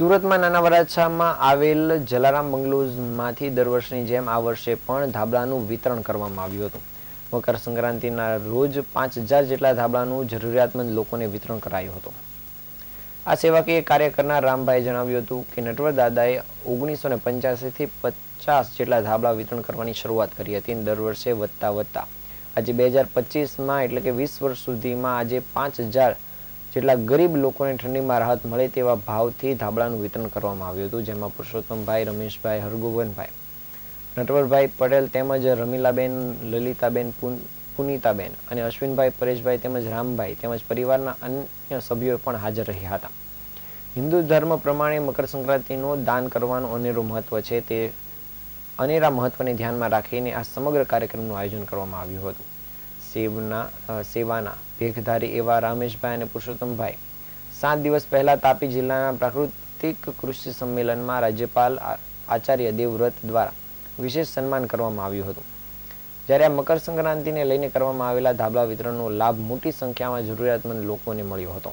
સુરતમાં નાના વરાછામાં આવેલ જલારામ બંગલોઝમાંથી દર વર્ષની જેમ આ વર્ષે પણ ધાબળાનું વિતરણ કરવામાં આવ્યું હતું. મકર સંક્રાંતિના રોજ પાંચ હજાર જેટલા ધાબળાનું જરૂરિયાતમંદ લોકોને વિતરણ કરાયું હતું. આ સેવાકીય કાર્ય કરનાર રામભાઈએ જણાવ્યું હતું કે નટવર દાદાએ ઓગણીસો ને પંચ્યાસીથી પચાસ જેટલા ધાબળા વિતરણ કરવાની શરૂઆત કરી હતી દર વર્ષે વધતા વધતા. આજે બે હજાર પચીસમાં એટલે કે વીસ વર્ષ સુધીમાં આજે પાંચ હજાર જેટલા ગરીબ લોકોને ઠંડીમાં રાહત મળે તેવા ભાવથી ધાબળાનું વિતરણ કરવામાં આવ્યું હતું, જેમાં પુરુષોત્તમભાઈ, રમેશભાઈ હરગોવનભાઈ નટવરભાઈ પટેલ તેમજ રમીલાબેન, લલિતાબેન, પુન- પુનિતાબેન અને અશ્વિનભાઈ પરેશભાઈ તેમજ રામભાઈ તેમજ પરિવારના અન્ય સભ્યો પણ હાજર રહ્યા હતા. હિન્દુ ધર્મ પ્રમાણે મકર સંક્રાંતિનું દાન કરવાનું અનેરું મહત્વ છે, તે અનેરા મહત્વને ધ્યાનમાં રાખીને આ સમગ્ર કાર્યક્રમનું આયોજન કરવામાં આવ્યું હતું. સેવના સેવાના ભેખધારી એવા રામેશભાઈ અને પુરુષોત્તમભાઈ. સાત દિવસ પહેલા તાપી જિલ્લાના પ્રાકૃતિક કૃષિ સંમેલનમાં રાજ્યપાલ આચાર્ય દેવવ્રત દ્વારા વિશેષ સન્માન કરવામાં આવ્યું હતું. જ્યારે આ મકર સંક્રાંતિને લઈને કરવામાં આવેલા ધાબળા વિતરણનો લાભ મોટી સંખ્યામાં જરૂરિયાતમંદ લોકોને મળ્યો હતો.